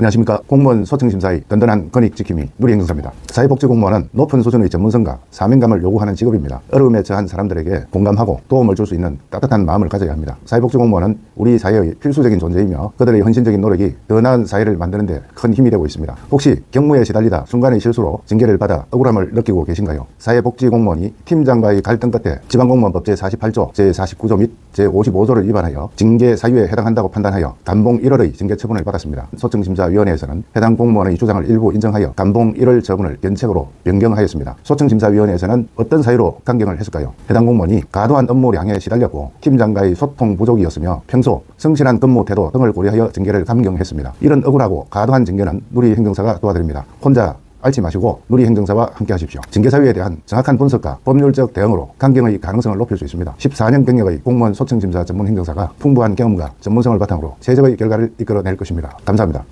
안녕하십니까. 공무원 소청심사의 든든한 권익 지킴이 누리행정사입니다. 사회복지공무원은 높은 수준의 전문성과 사명감을 요구하는 직업입니다. 어려움에 처한 사람들에게 공감하고 도움을 줄 수 있는 따뜻한 마음을 가져야 합니다. 사회복지공무원은 우리 사회의 필수적인 존재이며 그들의 헌신적인 노력이 더 나은 사회를 만드는 데 큰 힘이 되고 있습니다. 혹시 경무에 시달리다 순간의 실수로 징계를 받아 억울함을 느끼고 계신가요? 사회복지공무원이 팀장과의 갈등 끝에 지방공무원법 제48조, 제49조 및 제55조를 위반하여 징계 사유에 해당한다고 판단하여 감봉 1월의 징계 처분을 받았습니다. 소청심사위원회에서는 해당 공무원의 주장을 일부 인정하여 감봉 1월 처분을 면책으로 변경하였습니다. 소청심사위원회에서는 어떤 사유로 강경을 했을까요? 해당 공무원이 과도한 업무량에 시달렸고 팀장과의 소통 부족이었으며 평소 성실한 근무 태도 등을 고려하여 징계를 감경했습니다. 이런 억울하고 과도한 징계는 누리 행정사가 도와드립니다. 혼자 앓지 마시고 누리행정사와 함께 하십시오. 징계 사유에 대한 정확한 분석과 법률적 대응으로 강경의 가능성을 높일 수 있습니다. 14년 경력의 공무원 소청심사 전문 행정사가 풍부한 경험과 전문성을 바탕으로 최적의 결과를 이끌어낼 것입니다. 감사합니다.